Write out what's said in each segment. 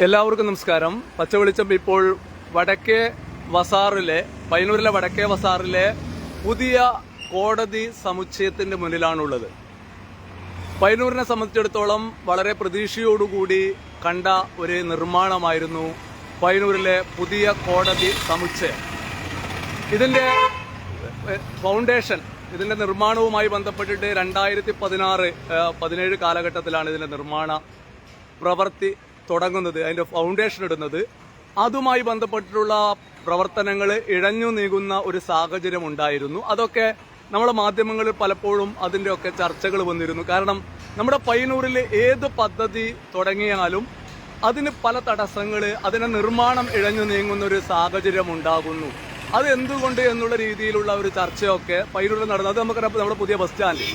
എല്ലാവർക്കും നമസ്കാരം. പച്ചവെളിച്ചം ഇപ്പോൾ വടക്കേ വസാറിലെ പയ്യന്നൂരിലെ വടക്കേ വസാറിലെ പുതിയ കോടതി സമുച്ചയത്തിന്റെ മുന്നിലാണുള്ളത്. പയ്യന്നൂരിനെ സംബന്ധിച്ചിടത്തോളം വളരെ പ്രതീക്ഷയോടുകൂടി കണ്ട ഒരു നിർമ്മാണമായിരുന്നു പയ്യന്നൂരിലെ പുതിയ കോടതി സമുച്ചയം. ഇതിന്റെ ഫൗണ്ടേഷൻ ഇതിന്റെ നിർമ്മാണവുമായി ബന്ധപ്പെട്ടിട്ട് രണ്ടായിരത്തി പതിനാറ് പതിനേഴ് കാലഘട്ടത്തിലാണ് ഇതിന്റെ നിർമ്മാണ പ്രവൃത്തി തുടങ്ങുന്നത് അതിന്റെ ഫൗണ്ടേഷൻ ഇടുന്നത്. അതുമായി ബന്ധപ്പെട്ടിട്ടുള്ള പ്രവർത്തനങ്ങൾ ഇഴഞ്ഞു നീങ്ങുന്ന ഒരു സാഹചര്യം ഉണ്ടായിരുന്നു. അതൊക്കെ നമ്മുടെ മാധ്യമങ്ങളിൽ പലപ്പോഴും അതിന്റെ ഒക്കെ ചർച്ചകൾ വന്നിരുന്നു. കാരണം നമ്മുടെ പയ്യന്നൂരിൽ ഏത് പദ്ധതി തുടങ്ങിയാലും അതിന് പല തടസ്സങ്ങൾ അതിന്റെ നിർമ്മാണം ഇഴഞ്ഞു നീങ്ങുന്ന ഒരു സാഹചര്യം ഉണ്ടാകുന്നു. അത് എന്തുകൊണ്ട് എന്നുള്ള രീതിയിലുള്ള ഒരു ചർച്ചയൊക്കെ പയ്യന്നൂരിൽ നടന്നത് നമുക്കറിയാം നമ്മുടെ പുതിയ ബസ് സ്റ്റാൻഡ്.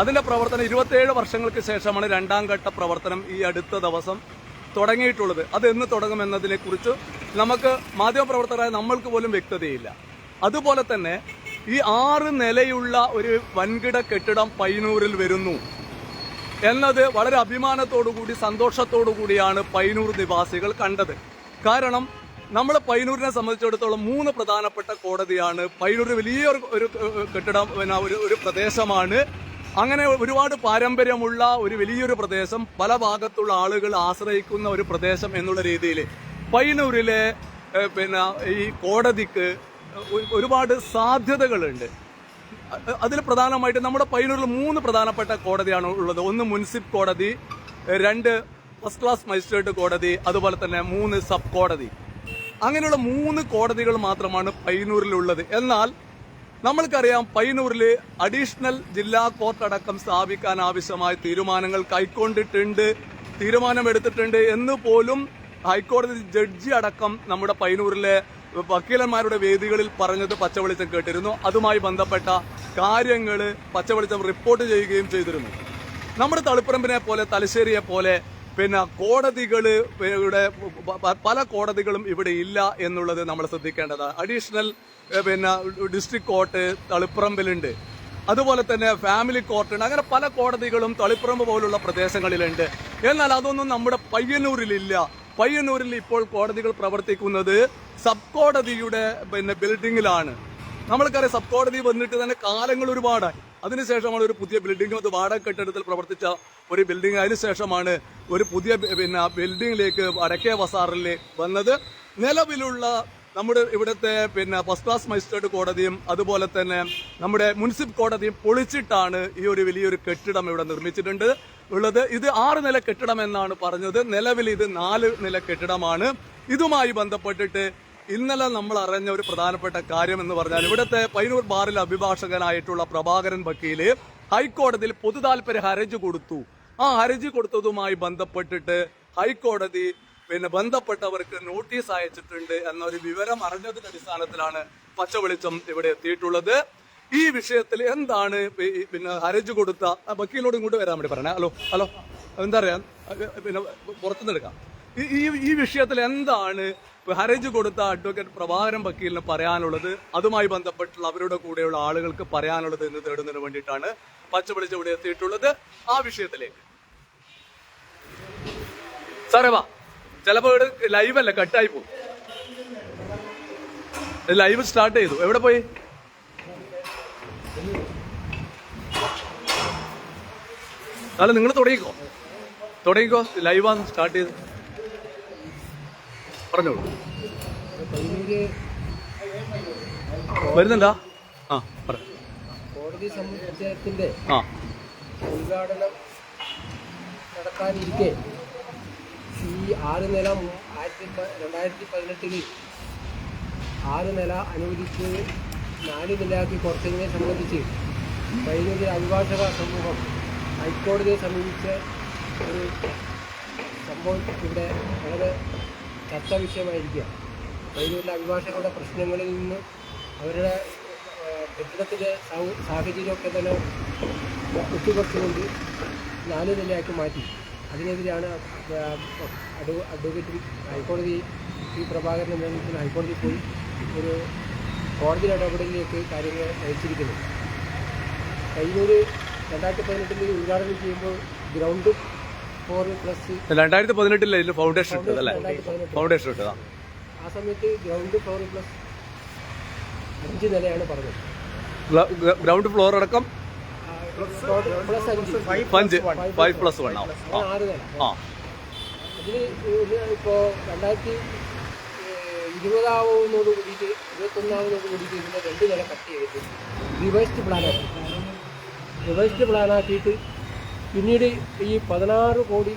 അതിന്റെ പ്രവർത്തനം ഇരുപത്തിയേഴ് വർഷങ്ങൾക്ക് ശേഷമാണ് രണ്ടാം ഘട്ട പ്രവർത്തനം ഈ അടുത്ത ദിവസം തുടങ്ങിയിട്ടുള്ളത്. അത് എന്ന് തുടങ്ങുമെന്നതിനെ കുറിച്ച് നമുക്ക് മാധ്യമപ്രവർത്തകരായ നമ്മൾക്ക് പോലും വ്യക്തതയില്ല. അതുപോലെ തന്നെ ഈ ആറ് നിലയുള്ള ഒരു വൻകിട കെട്ടിടം പൈനൂറിൽ വരുന്നു. എന്നത് വളരെ അഭിമാനത്തോടുകൂടി കൂടിയാണ് പയ്യന്നൂർ നിവാസികൾ കണ്ടത്. കാരണം നമ്മൾ പയ്യന്നൂരിനെ സംബന്ധിച്ചിടത്തോളം മൂന്ന് പ്രധാനപ്പെട്ട കോടതിയാണ്. പൈനൂർ വലിയൊരു ഒരു കെട്ടിടം പിന്നെ ഒരു ഒരു പ്രദേശമാണ്. അങ്ങനെ ഒരുപാട് പാരമ്പര്യമുള്ള ഒരു വലിയൊരു പ്രദേശം പല ഭാഗത്തുള്ള ആളുകൾ ആശ്രയിക്കുന്ന ഒരു പ്രദേശം എന്നുള്ള രീതിയിൽ പയ്യന്നൂരിലെ പിന്നെ ഈ കോടതിക്ക് ഒരുപാട് സാധ്യതകളുണ്ട്. അതിൽ പ്രധാനമായിട്ട് നമ്മുടെ പയ്യന്നൂരിൽ മൂന്ന് പ്രധാനപ്പെട്ട കോടതിയാണ് ഉള്ളത്. ഒന്ന് മുനിസിപ്പ് കോടതി രണ്ട് ഫസ്റ്റ് ക്ലാസ് മജിസ്ട്രേറ്റ് കോടതി അതുപോലെ തന്നെ മൂന്ന് സബ് കോടതി. അങ്ങനെയുള്ള മൂന്ന് കോടതികൾ മാത്രമാണ് പയ്യന്നൂരിലുള്ളത്. എന്നാൽ നമ്മൾക്കറിയാം പയ്യന്നൂരിൽ അഡീഷണൽ ജില്ലാ കോർട്ട് അടക്കം സ്ഥാപിക്കാൻ ആവശ്യമായ തീരുമാനങ്ങൾ കൈക്കൊണ്ടിട്ടുണ്ട് തീരുമാനമെടുത്തിട്ടുണ്ട് എന്ന് പോലും ഹൈക്കോടതി ജഡ്ജി അടക്കം നമ്മുടെ പയ്യന്നൂരിലെ വക്കീലന്മാരുടെ വേദികളിൽ പറഞ്ഞത് പച്ചവെളിച്ചം കേട്ടിരുന്നു. അതുമായി ബന്ധപ്പെട്ട കാര്യങ്ങൾ പച്ചവെളിച്ചം റിപ്പോർട്ട് ചെയ്യുകയും ചെയ്തിരുന്നു. നമ്മുടെ തളിപ്പറമ്പിനെ പോലെ തലശ്ശേരിയെ പോലെ പിന്നെ കോടതികൾ ഇവിടെ പല കോടതികളും ഇവിടെ ഇല്ല എന്നുള്ളത് നമ്മൾ ശ്രദ്ധിക്കേണ്ടതാണ്. അഡീഷണൽ പിന്നെ ഡിസ്ട്രിക്ട് കോർട്ട് തളിപ്പറമ്പിലുണ്ട്. അതുപോലെ തന്നെ ഫാമിലി കോർട്ടുണ്ട് അങ്ങനെ പല കോടതികളും തളിപ്പറമ്പ് പോലുള്ള പ്രദേശങ്ങളിലുണ്ട്. എന്നാൽ അതൊന്നും നമ്മുടെ പയ്യന്നൂരിലില്ല. പയ്യന്നൂരിൽ ഇപ്പോൾ കോടതികൾ പ്രവർത്തിക്കുന്നത് സബ് കോടതിയുടെ പിന്നെ ബിൽഡിങ്ങിലാണ് നമ്മൾക്കറിയാം സബ് കോടതി വന്നിട്ട് തന്നെ കാലങ്ങൾ ഒരുപാടായി. അതിനുശേഷമാണ് ഒരു പുതിയ ബിൽഡിംഗ് അത് വാടക കെട്ടിടത്തിൽ പ്രവർത്തിച്ച ഒരു ബിൽഡിംഗ് അതിനുശേഷമാണ് ഒരു പുതിയ പിന്നെ ബിൽഡിങ്ങിലേക്ക് വടക്കേ വസാറിൽ വന്നത്. നിലവിലുള്ള നമ്മുടെ ഇവിടുത്തെ പിന്നെ ഫസ്റ്റ് ക്ലാസ് മജിസ്ട്രേറ്റ് കോടതിയും അതുപോലെ തന്നെ നമ്മുടെ മുനിസിപ്പൽ കോടതിയും പൊളിച്ചിട്ടാണ് ഈ ഒരു വലിയൊരു കെട്ടിടം ഇവിടെ നിർമ്മിച്ചിട്ടുണ്ട് ഉള്ളത്. ഇത് ആറ് നില കെട്ടിടം എന്നാണ് പറഞ്ഞത്. നിലവിൽ ഇത് നാല് നില കെട്ടിടമാണ്. ഇതുമായി ബന്ധപ്പെട്ടിട്ട് ഇന്നലെ നമ്മൾ അറിഞ്ഞ ഒരു പ്രധാനപ്പെട്ട കാര്യം എന്ന് പറഞ്ഞാൽ ഇവിടുത്തെ പൈനൂർ ബാറിൽ അഭിഭാഷകനായിട്ടുള്ള പ്രഭാകരൻ വക്കീൽ ഹൈക്കോടതിയിൽ പൊതുതാൽപര്യ ഹർജി കൊടുത്തു. ആ ഹർജി കൊടുത്തതുമായി ബന്ധപ്പെട്ടിട്ട് ഹൈക്കോടതി പിന്നെ ബന്ധപ്പെട്ടവർക്ക് നോട്ടീസ് അയച്ചിട്ടുണ്ട് എന്നൊരു വിവരം അറിഞ്ഞതിന്റെ അടിസ്ഥാനത്തിലാണ് പച്ചവെളിച്ചം ഇവിടെ എത്തിയിട്ടുള്ളത്. ഈ വിഷയത്തിൽ എന്താണ് പിന്നെ ഹർജി കൊടുത്ത വക്കീലോട് ഇങ്ങോട്ട് വരാൻ വേണ്ടി പറയണേ. ഹലോ ഹലോ എന്താ പറയാ? പിന്നെ പുറത്തുനിന്ന് എടുക്കാം. ഈ ഈ- വിഷയത്തിൽ എന്താണ് ഹർജി കൊടുത്ത അഡ്വക്കേറ്റ് പ്രഭാകരൻ വക്കീലിന് പറയാനുള്ളത്? അതുമായി ബന്ധപ്പെട്ടുള്ള അവരുടെ കൂടെയുള്ള ആളുകൾക്ക് പറയാനുള്ളത് എന്ന് തേടുന്നതിന് വേണ്ടിയിട്ടാണ് പച്ചവെളിച്ചം ഇവിടെ എത്തിയിട്ടുള്ളത് ആ വിഷയത്തിലേക്ക്. സാറേ വാ. ചിലപ്പോ ലൈവ് അല്ല? കട്ടായി പോകും. ലൈവ് സ്റ്റാർട്ട് ചെയ്തു. എവിടെ പോയി? അല്ല നിങ്ങൾ തുടങ്ങിക്കോ. തുടങ്ങിക്കോ. ലൈവാന്ന് സ്റ്റാർട്ട് ചെയ്ത് പറഞ്ഞോളൂ. വരുന്നുണ്ടോ? ആ പറ. കോടതി സമുച്ചയത്തിന്റെ ഉദ്ഘാടനം നടക്കാനിരിക്കെ ഈ ആറ് നില ആയിരത്തി രണ്ടായിരത്തി പതിനെട്ടിൽ ആറ് നില അനുവദിച്ച് നാല് നിലയാക്കി കുറച്ചതിനെ സംബന്ധിച്ച് പയ്യന്നൂരിലെ അഭിഭാഷക സമൂഹം ഹൈക്കോടതിയെ സമീപിച്ച ഒരു സംഭവം ഇവിടെ വളരെ ചർച്ചാ വിഷയമായിരിക്കുക പയ്യന്നൂരിലെ അഭിഭാഷകരുടെ പ്രശ്നങ്ങളിൽ നിന്ന് അവരുടെ കെട്ടിടത്തിന്റെ സാഹ- സാഹചര്യമൊക്കെ തന്നെ ഒത്തുപറിച്ചുകൊണ്ട് നാല് നിലയാക്കി മാറ്റി. അതിനെതിരെയാണ് അഡ്വ- അഡ്വക്കേറ്റ് ഹൈക്കോടതി പി പ്രഭാകരന്റെ നേതൃത്വത്തിൽ ഹൈക്കോടതി പോയി ഒരു കോടതി ഇടപെടലിലേക്ക് കാര്യങ്ങൾ നയിച്ചിരിക്കുന്നത്. കയ്യൂർ രണ്ടായിരത്തി പതിനെട്ടിൽ ഉദ്ഘാടനം ചെയ്യുമ്പോൾ ഗ്രൗണ്ട് ഫോർ പ്ലസ് രണ്ടായിരത്തി പതിനെട്ടിൽ ഫൗണ്ടേഷൻ ഫൗണ്ടേഷൻ ആ സമയത്ത് ഗ്രൗണ്ട് ഫോർ പ്ലസ് അഞ്ച് നിലയാണ് പറഞ്ഞത്. ഗ്രൗണ്ട് ഫ്ലോർ അടക്കം? പ്ലസ് അഞ്ച് അഞ്ച് ഫൈവ് പ്ലസ് വൺ ആറ് നില ആ. ഇപ്പോൾ രണ്ടായിരത്തി ഇരുപതാവുന്നതോട് കൂടിയിട്ട് ഇരുപത്തൊന്നാവുന്നതോട് കൂടിയിട്ട് ഇതിന്റെ രണ്ട് നില കട്ട് ചെയ്തിട്ട് റിവേഴ്സ്ഡ് പ്ലാനാക്കി റിവേഴ്സ്ഡ് പ്ലാനാക്കിയിട്ട് പിന്നീട് ഈ പതിനാറ് കോടി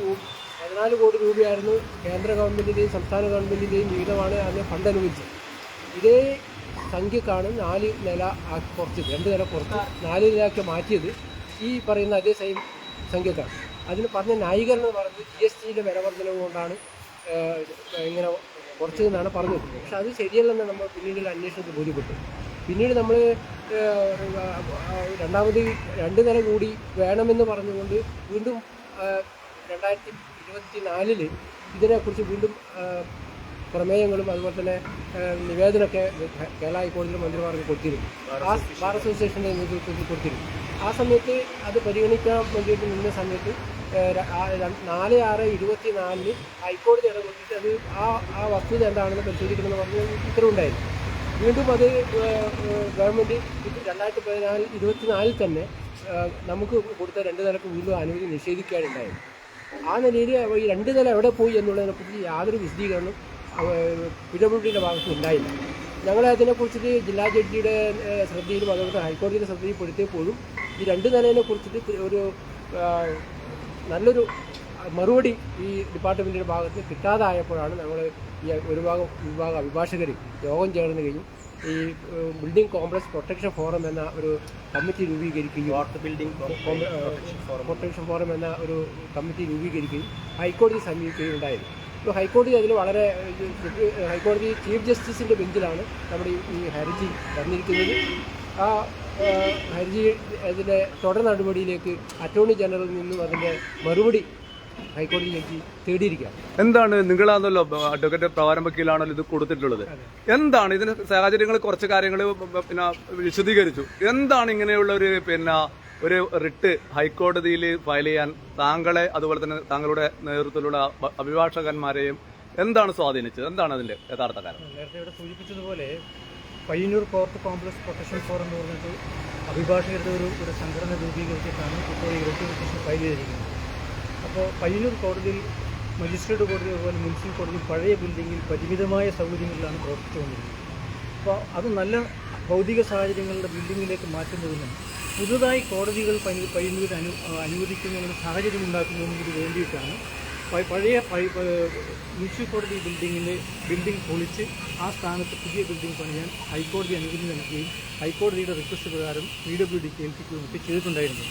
പതിനാല് കോടി രൂപയായിരുന്നു കേന്ദ്ര ഗവൺമെന്റിന്റെയും സംസ്ഥാന ഗവൺമെന്റിന്റെയും വിഹിതമാണ് അതിന് ഫണ്ട് അനുവദിച്ചത്. ഇതേ സംഖ്യക്കാണ് നാല് നില കുറച്ച് രണ്ട് നില കുറച്ച് നാല് നിലയാക്കി മാറ്റിയത്. ഈ പറയുന്ന അതേ സെയിം സംഖ്യക്കാണ്. അതിന് പറഞ്ഞ ന്യായീകരണം എന്ന് പറയുന്നത് ജി എസ് ടിയിലെ വില വർധനവ് കൊണ്ടാണ് ഇങ്ങനെ കുറച്ചതെന്നാണ് പറഞ്ഞത്. പക്ഷെ അത് ശരിയല്ലെന്ന് നമ്മൾ പിന്നീട് അന്വേഷണത്തിൽ ബോധ്യപ്പെട്ടു. പിന്നീട് നമ്മൾ രണ്ടാമത് രണ്ട് നില കൂടി വേണമെന്ന് പറഞ്ഞുകൊണ്ട് വീണ്ടും രണ്ടായിരത്തി ഇരുപത്തി നാലിൽ ഇതിനെക്കുറിച്ച് വീണ്ടും പ്രമേയങ്ങളും അതുപോലെ തന്നെ നിവേദനമൊക്കെ കേരള ഹൈക്കോടതിയിലെ മന്ത്രിമാർക്ക് കൊടുത്തിരുന്നു. ആ ബാർ അസോസിയേഷന്റെ നേതൃത്വത്തിൽ കൊടുത്തിരുന്നു. ആ സമയത്ത് അത് പരിഗണിക്കാൻ വേണ്ടിയിട്ട് നിന്ന സമയത്ത് നാല് ആറ് ഇരുപത്തി നാലിന് ഹൈക്കോടതി ഇടപെട്ടിട്ട് അത് ആ ആ വസ്തുത എന്താണെന്ന് പരിശോധിക്കണമെന്ന് പറഞ്ഞ് ഉത്തരവുണ്ടായിരുന്നു. വീണ്ടും അത് ഗവൺമെന്റ് രണ്ടായിരത്തി പതിനാല് ഇരുപത്തിനാലിൽ തന്നെ നമുക്ക് കൊടുത്ത രണ്ട് നിലയ്ക്ക് വീണ്ടും അനുമതി നിഷേധിക്കാനുണ്ടായിരുന്നു ആ നിലയിൽ ഈ രണ്ട് നില എവിടെ പോയി എന്നുള്ളതിനെക്കുറിച്ച് യാതൊരു വിശദീകരണം പി ഡബ്ല്യു ഡിയുടെ ഉണ്ടായില്ല. ഞങ്ങൾ അതിനെക്കുറിച്ചിട്ട് ജില്ലാ ജഡ്ജിയുടെ ശ്രദ്ധയിലും അതുപോലെ ഹൈക്കോടതിയുടെ ശ്രദ്ധയിൽ പെടുത്തിയപ്പോഴും ഈ രണ്ട് നിലയെ കുറിച്ചിട്ട് ഒരു നല്ലൊരു മറുപടി ഈ ഡിപ്പാർട്ട്മെന്റിന്റെ ഭാഗത്ത് കിട്ടാതായപ്പോഴാണ് ഞങ്ങൾ ഈ ഒരു ഭാഗം വിഭാഗം അഭിഭാഷകർ യോഗം ചേർന്ന് കഴിഞ്ഞു ഈ ബിൽഡിംഗ് കോംപ്ലക്സ് പ്രൊട്ടക്ഷൻ ഫോറം എന്ന ഒരു കമ്മിറ്റി രൂപീകരിക്കുകയും വാട്ടർ ബിൽഡിംഗ് പ്രൊട്ടക്ഷൻ ഫോറം. എന്ന ഒരു കമ്മിറ്റി രൂപീകരിക്കുകയും ഹൈക്കോടതി സമീപിക്കുകയും ഇപ്പോൾ ഹൈക്കോടതി അതിൽ വളരെ ഹൈക്കോടതി ചീഫ് ജസ്റ്റിസിന്റെ ബെഞ്ചിലാണ് നമ്മുടെ ഈ- ഹർജി വന്നിരിക്കുന്നത് ആ ഹർജി അതിന്റെ തുടർ നടപടിയിലേക്ക് അറ്റോർണി ജനറലിൽ നിന്നും അതിന്റെ മറുപടി ഹൈക്കോടതി ജഡ്ജി തേടിയിരിക്കുകയാണ്. എന്താണ് നിങ്ങളാണല്ലോ അഡ്വക്കേറ്റ് പ്രാരംഭ വക്കീലാണല്ലോ ഇത് കൊടുത്തിട്ടുള്ളത്? എന്താണ് ഇതിന് സാഹചര്യങ്ങൾ കുറച്ച് കാര്യങ്ങൾ പിന്നെ വിശദീകരിച്ചു. എന്താണ് ഇങ്ങനെയുള്ള ഒരു പിന്നെ ഒരു റിട്ട് ഹൈക്കോടതിയിൽ ഫയൽ ചെയ്യാൻ താങ്കളെ അതുപോലെ തന്നെ താങ്കളുടെ നേതൃത്വത്തിലുള്ള അഭ- അഭിഭാഷകന്മാരെയും എന്താണ് സ്വാധീനിച്ചത്? എന്താണ് അതിന്റെ യഥാർത്ഥ കാരണം? നേരത്തെ ഇവിടെ സൂചിപ്പിച്ചതുപോലെ Payyanur court complex protection forum എന്ന് പറഞ്ഞിട്ട് അഭിഭാഷകരുടെ ഒരു ഒരു സംഘടന രൂപീകരിച്ചിട്ടാണ് ഇപ്പോൾ ഈ പെറ്റീഷൻ ഫയൽ ചെയ്തിരിക്കുന്നത്. അപ്പോൾ പയ്യന്നൂർ കോടതിയിൽ മജിസ്ട്രേറ്റ് കോടതി അതുപോലെ മുനിസിപ്പൽ കോടതി പഴയ ബിൽഡിങ്ങിൽ പരിമിതമായ സൗകര്യങ്ങളിലാണ് പ്രവർത്തിച്ചുകൊണ്ടിരിക്കുന്നത് അപ്പോൾ അത് നല്ല ഭൗതിക സാഹചര്യങ്ങളുടെ ബിൽഡിങ്ങിലേക്ക് മാറ്റുന്നതിനും പുതുതായി കോടതികൾ പയ്യ- പയ്യന്നൂർ അനു അനുവദിക്കുന്ന ഒരു സാഹചര്യം ഉണ്ടാക്കുന്നതിന് വേണ്ടിയിട്ടാണ്. പഴയ- മുനിസിപ്പൽ കോടതി ബിൽഡിങ്ങിന്റെ ബിൽഡിംഗ് പൊളിച്ച് ആ സ്ഥാനത്ത് പുതിയ ബിൽഡിംഗ് പണിയാൻ ഹൈക്കോടതി അനുമതി നൽകുകയും ഹൈക്കോടതിയുടെ റിക്വസ്റ്റ് പ്രകാരം പി ഡബ്ല്യു ഡിക്ക് ഏൽപ്പിക്കുകയും ഒക്കെ ചെയ്തിട്ടുണ്ടായിരുന്നു.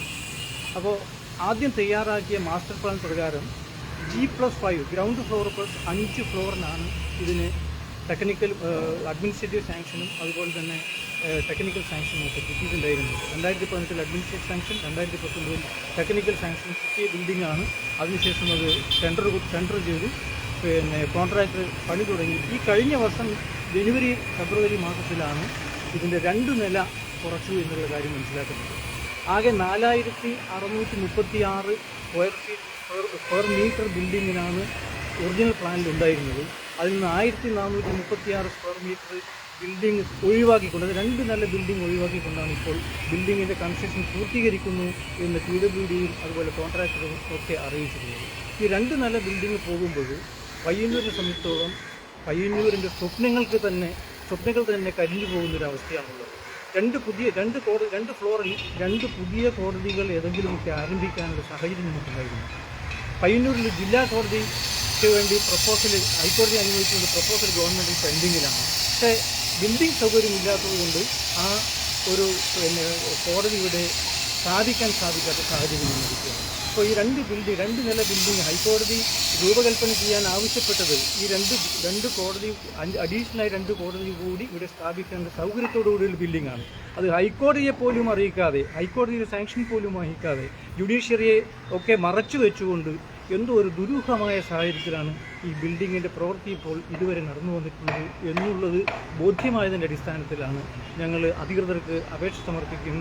അപ്പോൾ ആദ്യം തയ്യാറാക്കിയ മാസ്റ്റർ പ്ലാൻ പ്രകാരം G plus five ground floor plus അഞ്ച് ഫ്ലോറിനാണ് ഇതിന് ടെക്നിക്കൽ അഡ്മിനിസ്ട്രേറ്റീവ് സാങ്ഷനും അതുപോലെ തന്നെ ടെക്നിക്കൽ സാങ്ഷനും ഒക്കെ കിട്ടിയിട്ടുണ്ടായിരുന്നു. രണ്ടായിരത്തി പതിനെട്ടിൽ അഡ്മിനിസ്ട്രേറ്റീവ് സാങ്ഷൻ രണ്ടായിരത്തി പത്തൊമ്പതിൽ ടെക്നിക്കൽ സാങ്ഷൻ കിട്ടിയ ബിൽഡിംഗ് ആണ്. അതിനുശേഷം അത് ടെൻഡർ ടെൻഡർ ചെയ്തു. പിന്നെ കോൺട്രാക്ടർ പണി തുടങ്ങി. ഈ കഴിഞ്ഞ വർഷം ജനുവരി ഫെബ്രുവരി മാസത്തിലാണ് ഇതിന്റെ രണ്ട് നില കുറച്ചു എന്നുള്ള കാര്യം മനസ്സിലാക്കുന്നത്. ആകെ നാലായിരത്തി അറുന്നൂറ്റി മുപ്പത്തി ആറ് സ്ക്വയർ ഫീറ്റ് സ്ക്വയർ മീറ്റർ ബിൽഡിങ്ങിനാണ് ഒറിജിനൽ പ്ലാനിൽ ഉണ്ടായിരുന്നത്. അതിൽ നിന്ന് ആയിരത്തി നാനൂറ്റി മുപ്പത്തി ആറ് സ്ക്വയർ മീറ്റർ ബിൽഡിംഗ് ഒഴിവാക്കിക്കൊണ്ട് രണ്ട് നല്ല ബിൽഡിംഗ് ഒഴിവാക്കിക്കൊണ്ടാണ് ഇപ്പോൾ ബിൽഡിങ്ങിന്റെ കൺസ്ട്രക്ഷൻ പൂർത്തീകരിക്കുന്നു എന്ന് പി ഡബ്ല്യു ഡിയും അതുപോലെ കോൺട്രാക്ടറും ഒക്കെ അറിയിച്ചിരുന്നത് ഈ രണ്ട് നല്ല ബിൽഡിംഗ് പോകുമ്പോൾ പയ്യന്നൂരിനെ സംബന്ധിച്ചോളം പയ്യന്നൂരിന്റെ സ്വപ്നങ്ങൾക്ക് തന്നെ സ്വപ്നങ്ങൾ തന്നെ കരിഞ്ഞു പോകുന്നൊരവസ്ഥയാണുള്ളത്. രണ്ട് പുതിയ രണ്ട് കോടതി രണ്ട് ഫ്ലോറിൽ രണ്ട് പുതിയ കോടതികൾ ഏതെങ്കിലുമൊക്കെ ആരംഭിക്കാനുള്ള സാഹചര്യം നമുക്കുണ്ടായിരുന്നു. പയ്യന്നൂരിൽ ജില്ലാ കോടതിക്ക് വേണ്ടി പ്രപ്പോസൽ ഹൈക്കോടതി അനുവദിച്ചുകൊണ്ട് പ്രപ്പോസൽ ഗവൺമെന്റ് പെൻഡിങ്ങിലാണ് പക്ഷേ ബിൽഡിംഗ് സൗകര്യം കൊണ്ട് ആ ഒരു പിന്നെ കോടതി ഇവിടെ സ്ഥാപിക്കാൻ സാധിക്കാത്ത സാഹചര്യം വന്നിരിക്കുകയാണ്. അപ്പോൾ ഈ രണ്ട് ബിൽഡിംഗ് രണ്ട് നില ബിൽഡിംഗ് ഹൈക്കോടതി രൂപകൽപ്പന ചെയ്യാൻ ആവശ്യപ്പെട്ടത് ഈ രണ്ട് രണ്ട് കോടതി അഡീഷണലായി രണ്ട് കോടതി കൂടി ഇവിടെ സ്ഥാപിക്കേണ്ട സൗകര്യത്തോടുകൂടിയുള്ള ആണ്. അത് ഹൈക്കോടതിയെ പോലും അറിയിക്കാതെ ഹൈക്കോടതിയുടെ സാങ്ഷൻ പോലും വഹിക്കാതെ ജുഡീഷ്യറിയെ ഒക്കെ മറച്ചു വെച്ചുകൊണ്ട് എന്തോ ഒരു ദുരൂഹമായ സാഹചര്യത്തിലാണ് ഈ ബിൽഡിങ്ങിന്റെ പ്രവൃത്തി ഇപ്പോൾ ഇതുവരെ നടന്നു വന്നിട്ടുണ്ട് എന്നുള്ളത് ബോധ്യമായതിന്റെ അടിസ്ഥാനത്തിലാണ് ഞങ്ങൾ അധികൃതർക്ക് അപേക്ഷ സമർപ്പിക്കുകയും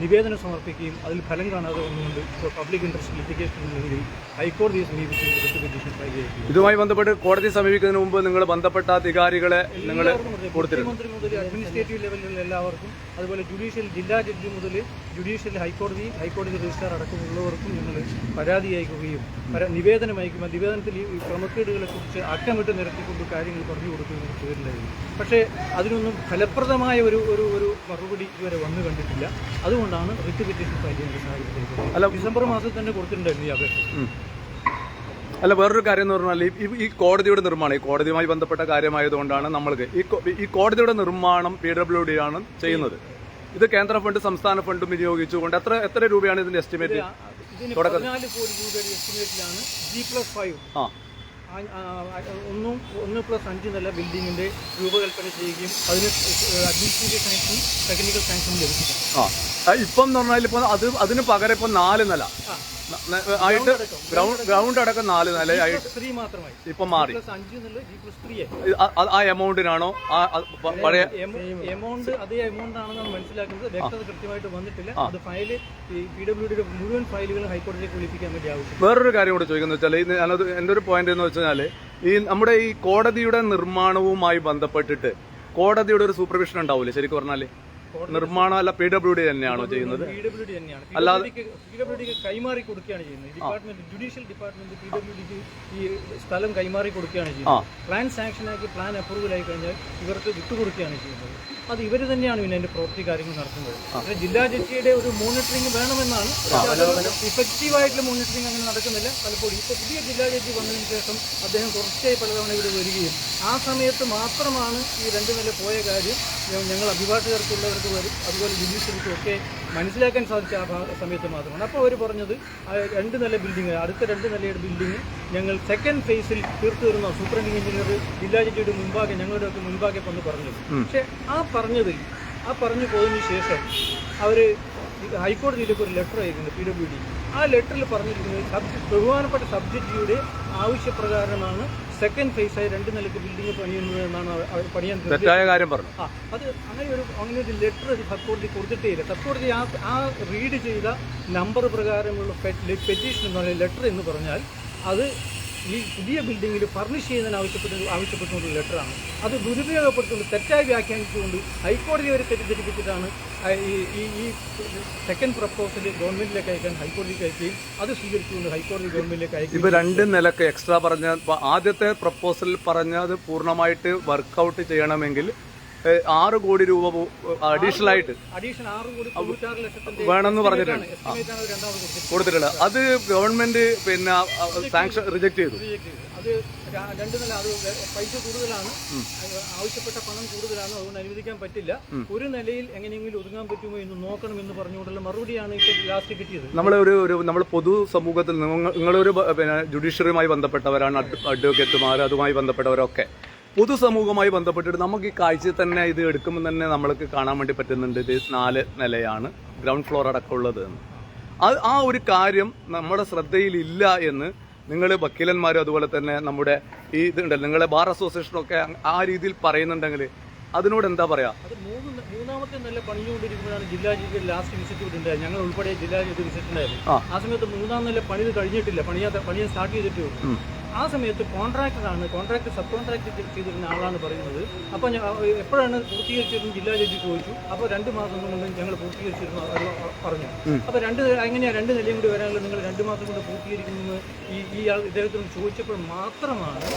നിവേദനം സമർപ്പിക്കുകയും അതിൽ ഫലം കാണാതെ വന്നുകൊണ്ട് ഇപ്പോൾ പബ്ലിക് ഇൻട്രസ്റ്റ് ലിറ്റിഗേഷൻ നിലയിൽ ഹൈക്കോടതിയെ സമീപിച്ച് റിട്ട് പെറ്റീഷൻ ഫയൽ ചെയ്തിട്ടുണ്ട് ഇതുമായി ബന്ധപ്പെട്ട് കോടതി സമീപിക്കുന്നതിന് മുമ്പ് നിങ്ങൾ ബന്ധപ്പെട്ട അധികാരികളെ നിങ്ങൾ മുഖ്യമന്ത്രി മുതൽ അഡ്മിനിസ്ട്രേറ്റീവ് ലെവലിലുള്ള എല്ലാവർക്കും അതുപോലെ ജുഡീഷ്യൽ ജില്ലാ ജഡ്ജി മുതൽ ജുഡീഷ്യൽ ഹൈക്കോടതി ഹൈക്കോടതി രജിസ്ട്രാർ അടക്കമുള്ളവർക്കും ഞങ്ങൾ പരാതി അയക്കുകയും നിവേദനം അയക്കും നിവേദനത്തിൽ ഈ ക്രമക്കേടുകളെ കുറിച്ച് അക്കമിട്ട് നിരത്തിക്കൊണ്ട് കാര്യങ്ങൾ പറഞ്ഞു കൊടുക്കുന്ന പേരുണ്ടായിരുന്നു. പക്ഷേ അതിനൊന്നും ഫലപ്രദമായ ഒരു ഒരു ഒരു മറുപടി ഇതുവരെ വന്നു കണ്ടിട്ടില്ല. അതുകൊണ്ടാണ് റിട്ട് പെറ്റീഷൻ ഫയൽ ചെയ്യേണ്ട സാഹചര്യം അല്ല, ഡിസംബർ മാസത്തിൽ തന്നെ കൊടുത്തിട്ടുണ്ടായിരുന്നു ഈ അപേക്ഷ. അല്ല വേറൊരു കാര്യം എന്ന് പറഞ്ഞാൽ ഈ- ഈ കോടതിയുടെ നിർമ്മാണം ഈ കോടതിയുമായി ബന്ധപ്പെട്ട കാര്യമായതുകൊണ്ടാണ് നമ്മൾക്ക് ഈ ഈ കോടതിയുടെ നിർമ്മാണം പി ഡബ്ല്യു ഡി ആണ് ചെയ്യുന്നത്. ഇത് കേന്ദ്ര ഫണ്ട് സംസ്ഥാന ഫണ്ടും വിനിയോഗിച്ചുകൊണ്ട് എത്ര എത്ര രൂപയാണ് ഇതിന്റെ എസ്റ്റിമേറ്റ്? ഇതിന് തുടക്കം- പതിനാല് കോടി രൂപയുടെ എസ്റ്റിമേറ്റിലാണ് ജി പ്ലസ് ഫൈവ് ആ- ഒന്നും ഒന്ന് പ്ലസ് അഞ്ച് നില ബിൽഡിങ്ങിന്റെ രൂപകൽപ്പന ചെയ്യുകയും അതിന് അഡ്മിനിസ്ട്രേറ്റീവ് സാങ്ഷനും ടെക്നിക്കൽ സാങ്ഷനും ലഭിക്കും ആ ഇപ്പം എന്ന് പറഞ്ഞാൽ ഇപ്പോൾ അത് അതിന് പകരം ഇപ്പം നാല് നില. ആയിട്ട് ഗ്രൗണ്ട് ഗ്രൗണ്ട് അടക്കം നാല് നില ആയിട്ട് ത്രീ മാത്രമായി. ഇപ്പൊ മാറി. ആ- എമൗണ്ടിനാണോ? ആ പഴയ എമൗണ്ട് അതേ എമൗണ്ട് ആണെന്ന് മനസ്സിലാക്കുന്നത്. വ്യക്തത കൃത്യമായിട്ട് വന്നിട്ടില്ല. അത് ഫയൽ ഈ പി ഡബ്ല്യു ഡിയുടെ മുഴുവൻ ഫയലുകളും ഹൈക്കോടതിയിലേക്ക് വിളിപ്പിക്കാൻ വേണ്ടി ആവശ്യം വേറൊരു കാര്യം കൂടെ ചോദിക്കുന്നത് വെച്ചാൽ ഇത് ഞാനത് എന്റെ ഒരു പോയിന്റ് എന്ന് വെച്ചാൽ ഈ നമ്മുടെ ഈ കോടതിയുടെ നിർമ്മാണവുമായി ബന്ധപ്പെട്ടിട്ട് കോടതിയുടെ ഒരു സൂപ്പർവിഷൻ ഉണ്ടാവില്ലേ ശരിക്കും പറഞ്ഞാൽ? നിർമ്മാണം അല്ല പി ഡബ്ല്യു ഡി തന്നെയാണോ ചെയ്യുന്നത്? പി ഡബ്ല്യു ഡി തന്നെയാണ്. അല്ലാതെ- പി ഡബ്ല്യു ഡിക്ക് കൈമാറി കൊടുക്കുകയാണ് ചെയ്യുന്നത്. Department judicial department P W ഡിക്ക് ഈ സ്ഥലം കൈമാറി കൊടുക്കുകയാണ് ചെയ്യുന്നത്. പ്ലാൻ സാങ്ഷൻ ആക്കി പ്ലാൻ അപ്രൂവൽ ആയി കഴിഞ്ഞാൽ ഇവർക്ക് വിട്ടുകൊടുക്കുകയാണ് ചെയ്യുന്നത്. അത് ഇവർ തന്നെയാണ് പിന്നെ അതിന്റെ പ്രവൃത്തി കാര്യങ്ങൾ നടത്തുന്നത്. പിന്നെ ജില്ലാ ജഡ്ജിയുടെ ഒരു മോണിറ്ററിംഗ് വേണമെന്നാണ്. ഇഫക്റ്റീവ് ആയിട്ടുള്ള മോണിറ്ററിംഗ് അങ്ങനെ നടക്കുന്നില്ല. പലപ്പോഴും ഇപ്പോൾ പുതിയ ജില്ലാ ജഡ്ജി വന്നതിന് ശേഷം അദ്ദേഹം തുടർച്ചയായി പലതവണ ഇവിടെ വരികയും ആ സമയത്ത് മാത്രമാണ് ഈ രണ്ട് നില പോയ കാര്യം ഞങ്ങൾ അഭിഭാഷകർക്കുള്ളവർക്ക് വരും. അതുപോലെ ജുഡീഷ്യറിക്കും ഒക്കെ മനസ്സിലാക്കാൻ സാധിച്ച ആ സമയത്ത് മാത്രമാണ്. അപ്പോൾ അവർ പറഞ്ഞത് രണ്ട് നില ബിൽഡിംഗ് അടുത്ത രണ്ട് നിലയുടെ ബിൽഡിംഗ് ഞങ്ങൾ സെക്കൻഡ് ഫേസിൽ തീർത്തു തരുന്ന സൂപ്രണ്ടിംഗ് എഞ്ചിനീയർ ജില്ലാ ജഡ്ജിയുടെ മുൻപാകെ ഞങ്ങളുടെ ഒക്കെ മുൻപാകെ വന്ന് പറഞ്ഞത്. പക്ഷേ ആ പറഞ്ഞതിൽ ആ പറഞ്ഞു പോയതിനു ശേഷം അവർ ഹൈക്കോടതിയിലേക്ക് ഒരു ലെറ്റർ അയക്കുന്നത് പി ഡബ്ല്യു ഡി ആ ലെറ്ററിൽ പറഞ്ഞിരിക്കുന്നത് സബ്ജക്ട് ബഹുമാനപ്പെട്ട സബ്ജക്റ്റിയുടെ ആവശ്യപ്രകാരമാണ് സെക്കൻഡ് ഫേസായി രണ്ട് നിലയ്ക്ക് ബിൽഡിംഗ് പണിയുന്നത് എന്നാണ് അവർ- പണിയാൻ. തെറ്റായ കാര്യം പറഞ്ഞു. ആ അത് അങ്ങനെ ഒരു അങ്ങനെ ഒരു ലെറ്റർ സബ്കോടതി കൊടുത്തിട്ടേ ഇല്ല സബ്കോടതി ആ ആ റീഡ് ചെയ്ത നമ്പർ പ്രകാരമുള്ള പെറ്റീഷൻ എന്ന് പറയുന്ന ലെറ്റർ എന്ന് പറഞ്ഞാൽ അത് ഈ പുതിയ ബിൽഡിങ്ങിൽ ഫർണിഷ് ചെയ്യുന്നതിന് ആവശ്യപ്പെട്ട ആവശ്യപ്പെട്ടുകൊണ്ടൊരു ലെറ്ററാണ് അത് ദുരുപയോഗപ്പെടുത്തുകൊണ്ട് തെറ്റായി വ്യാഖ്യാനിച്ചുകൊണ്ട് ഹൈക്കോടതി വരെ തെറ്റിദ്ധരിപ്പിച്ചിട്ടാണ് ഈ ഈ സെക്കൻഡ് പ്രപ്പോസൽ ഗവൺമെന്റിലേക്ക് അയക്കാൻ ഹൈക്കോടതിക്ക് അയക്കുകയും അത് സ്വീകരിച്ചുകൊണ്ട് ഹൈക്കോടതി ഗവൺമെന്റിലേക്ക് അയക്കും ഇപ്പോൾ രണ്ട് നിലയ്ക്ക് എക്സ്ട്രാ പറഞ്ഞ ആദ്യത്തെ പ്രപ്പോസൽ പറഞ്ഞത് പൂർണമായിട്ട് വർക്കൗട്ട് ചെയ്യണമെങ്കിൽ ആറ് കോടി രൂപ അഡീഷണൽ ആയിട്ട് വേണമെന്ന് പറഞ്ഞിട്ടുണ്ട്. കൊടുത്തിട്ടുണ്ട്. അത് ഗവൺമെന്റ് പിന്നെ സാങ്ഷൻ റിജക്ട് ചെയ്തു. അത് രണ്ട് നില അത് പൈസ കൂടുതലാണ്. ആവശ്യപ്പെട്ട പണം കൂടുതലാണ് അതുകൊണ്ട് അനുവദിക്കാൻ പറ്റില്ല. ഒരു നിലയിൽ എങ്ങനെയെങ്കിലും ഒതുങ്ങാൻ പറ്റുമോ എന്ന് നോക്കണം എന്ന് പറഞ്ഞുകൊണ്ടുള്ള മറുപടിയാണ് ഇപ്പോൾ ലാസ്റ്റ് കിട്ടിയത്. നമ്മൾ ഒരു ഒരു നമ്മൾ പൊതു സമൂഹത്തിൽ നിങ്ങളൊരു പിന്നെ ജുഡീഷ്യറിയുമായി ബന്ധപ്പെട്ടവരാണ് അഡ്- അഡ്വക്കേറ്റുമാർ അതുമായി ബന്ധപ്പെട്ടവരൊക്കെ. പൊതുസമൂഹവുമായി ബന്ധപ്പെട്ടിട്ട് നമുക്ക് ഈ കാഴ്ചയിൽ തന്നെ ഇത് എടുക്കുമ്പോൾ തന്നെ നമ്മൾക്ക് കാണാൻ വേണ്ടി പറ്റുന്നുണ്ട്. ഇത് നാല് നിലയാണ് ഗ്രൗണ്ട് ഫ്ലോർ അടക്കമുള്ളത് എന്ന്. അത് ആ ഒരു കാര്യം നമ്മുടെ ശ്രദ്ധയിലില്ല എന്ന് നിങ്ങൾ വക്കീലന്മാരും അതുപോലെ തന്നെ നമ്മുടെ ഈ ഇതുണ്ടല്ലോ നിങ്ങളെ ബാർ അസോസിയേഷനൊക്കെ ആ രീതിയിൽ പറയുന്നുണ്ടെങ്കിൽ അതിനോട് എന്താ പറയാ? മൂന്നാമത്തെ നില പണിഞ്ഞുകൊണ്ടിരിക്കുമ്പോഴാണ് ജില്ലാ ജീവിതത്തിൽ ലാസ്റ്റ് വിസിറ്റ് ഉണ്ടായത് ഞങ്ങൾ ഉൾപ്പെടെ ജില്ലാ ജീവിതത്തിൽ വിസിറ്റ് ഉണ്ടായിരുന്നു ആ. സമയത്ത് മൂന്നാം നില പണിത് കഴിഞ്ഞിട്ടില്ല. പണിയാത്ത പണിയാൻ സ്റ്റാർട്ട് ചെയ്തിട്ടേ. ആ സമയത്ത് കോൺട്രാക്ടറാണ് കോൺട്രാക്ട് സബ് കോൺട്രാക്ട് ചെയ്തിരുന്ന ആളാണ് പറയുന്നത്. അപ്പോൾ ഞാൻ എപ്പോഴാണ് പൂർത്തീകരിച്ചിരുന്നത് ജില്ലാ ജഡ്ജി ചോദിച്ചു. അപ്പോൾ രണ്ട് മാസം കൊണ്ട് ഞങ്ങൾ പൂർത്തീകരിച്ചിരുന്നു അത് പറഞ്ഞു. അപ്പോൾ രണ്ട് എങ്ങനെയാണ് രണ്ട് നിലയും കൂടി വരാനുള്ള നിങ്ങൾ രണ്ട് മാസം കൊണ്ട് പൂർത്തീകരിക്കുന്നു ഈ ഈ ആൾ ഇദ്ദേഹത്തിന് ചോദിച്ചപ്പോൾ മാത്രമാണ്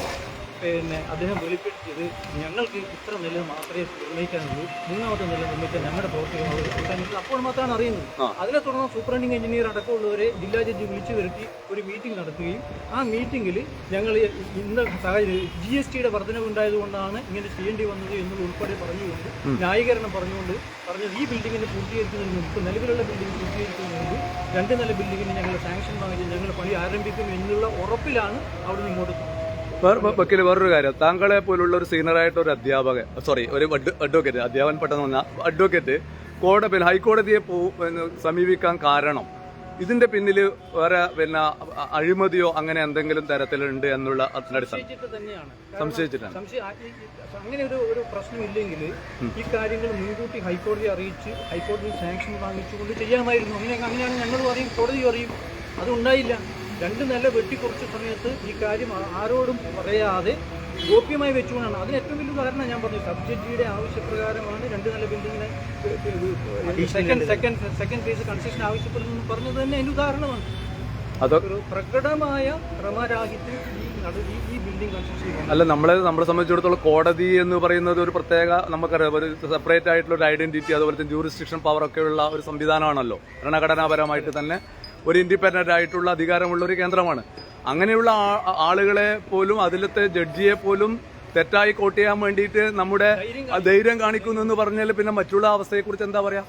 പിന്നെ അദ്ദേഹം വെളിപ്പെടുത്തിയത് ഞങ്ങൾക്ക് ഇത്ര നില മാത്രമേ നിർണയിക്കാനുള്ളൂ മൂന്നാമത്തെ നില നിർണയിക്കാൻ ഞങ്ങളുടെ പ്രവർത്തകരോട് അപ്പോൾ മാത്രമാണ് അറിയുന്നത്. അതിനെ തുടർന്ന് സൂപ്രണ്ടിങ് എഞ്ചിനീയർ അടക്കമുള്ളവരെ ജില്ലാ ജഡ്ജി വിളിച്ചു വരുത്തി ഒരു മീറ്റിംഗ് നടത്തുകയും ആ മീറ്റിംഗിൽ ഞങ്ങൾ ഇന്ന സാഹചര്യം ജി എസ് ടിയുടെ വർധനവുണ്ടായതുകൊണ്ടാണ് ഇങ്ങനെ ചെയ്യേണ്ടി വന്നത് എന്നുള്ള ഉൾപ്പെടെ പറഞ്ഞുകൊണ്ട് ന്യായീകരണം പറഞ്ഞുകൊണ്ട് പറഞ്ഞത് ഈ ബിൽഡിങ്ങിന് പൂർത്തീകരിക്കുന്നതിന് മുമ്പ് നിലവിലുള്ള ബിൽഡിംഗ് പൂർത്തീകരിക്കുന്നതിന് മുമ്പ് രണ്ട് നില ബിൽഡിങ്ങിന് ഞങ്ങൾ സാങ്ഷൻ വാങ്ങിച്ച് ഞങ്ങൾ പണി ആരംഭിക്കും എന്നുള്ള ഉറപ്പിലാണ് അവിടെ നിന്ന് ഇങ്ങോട്ട് വക്കീൽ വേറൊരു കാര്യം. താങ്കളെ പോലുള്ള ഒരു സീനിയറായിട്ട് ഒരു അധ്യാപകൻ സോറി ഒരു അഡ്വക്കേറ്റ് അധ്യാപകൻ പെട്ടെന്ന് വന്ന അഡ്വക്കേറ്റ് കോടതി പിന്നെ ഹൈക്കോടതിയെ സമീപിക്കാൻ കാരണം ഇതിന്റെ പിന്നിൽ വേറെ പിന്നെ അഴിമതിയോ അങ്ങനെ എന്തെങ്കിലും തരത്തിലുണ്ട് എന്നുള്ള സംശയിച്ചിട്ടാണ്. അങ്ങനെ ഒരു ഒരു പ്രശ്നമില്ലെങ്കിൽ ഈ കാര്യങ്ങൾ മുൻകൂട്ടി ഹൈക്കോടതി അറിയിച്ച് ഹൈക്കോടതി സാങ്ഷൻ വാങ്ങിച്ചുകൊണ്ട് ചെയ്യാമായിരുന്നു. അങ്ങനെ അങ്ങനെയാണ് ഞങ്ങളും അറിയും കോടതിയും അറിയും അതുണ്ടായില്ല. രണ്ട് നില വെട്ടിക്കുറച്ച സമയത്ത് ഈ കാര്യം ആരോടും പറയാതെ ഗോപ്യമായി വെച്ചുകൊണ്ടാണ്. അതിന് ഏറ്റവും വലിയ ഉദാഹരണം ഞാൻ പറഞ്ഞു. സബ്ജക്റ്റിയുടെ ആവശ്യപ്രകാരമാണ് രണ്ട് നില ബിൽഡിങ്ങിനെ second second second phase construction ആവശ്യപ്പെടുന്നു പറഞ്ഞത് തന്നെ അതിന് ഉദാഹരണമാണ്. ഒരു പ്രകടമായ ക്രമരാഹിത്യം ഈ അല്ല നമ്മളെ നമ്മളെ സംബന്ധിച്ചിടത്തോളം കോടതി എന്ന് പറയുന്നത് ഒരു പ്രത്യേക നമുക്കറിയാം ഒരു സെപ്പറേറ്റ് ആയിട്ടുള്ള ഒരു ഐഡന്റിറ്റി അതുപോലെ തന്നെ ജൂറിസ്ഡിക്ഷൻ പവർ ഒക്കെ ഉള്ള ഒരു സംവിധാനമാണല്ലോ. ഭരണഘടനാപരമായിട്ട് തന്നെ ഒരു ഇൻഡിപെൻഡന്റ് ആയിട്ടുള്ള അധികാരമുള്ള ഒരു കേന്ദ്രമാണ്. അങ്ങനെയുള്ള ആളുകളെ പോലും അതിലത്തെ ജഡ്ജിയെ പോലും തെറ്റായി കോട്ട് ചെയ്യാൻ വേണ്ടിയിട്ട് നമ്മുടെ ധൈര്യം കാണിക്കുന്നു. എന്ന് പറഞ്ഞാൽ പിന്നെ മറ്റുള്ള അവസ്ഥയെക്കുറിച്ച് എന്താ പറയാ?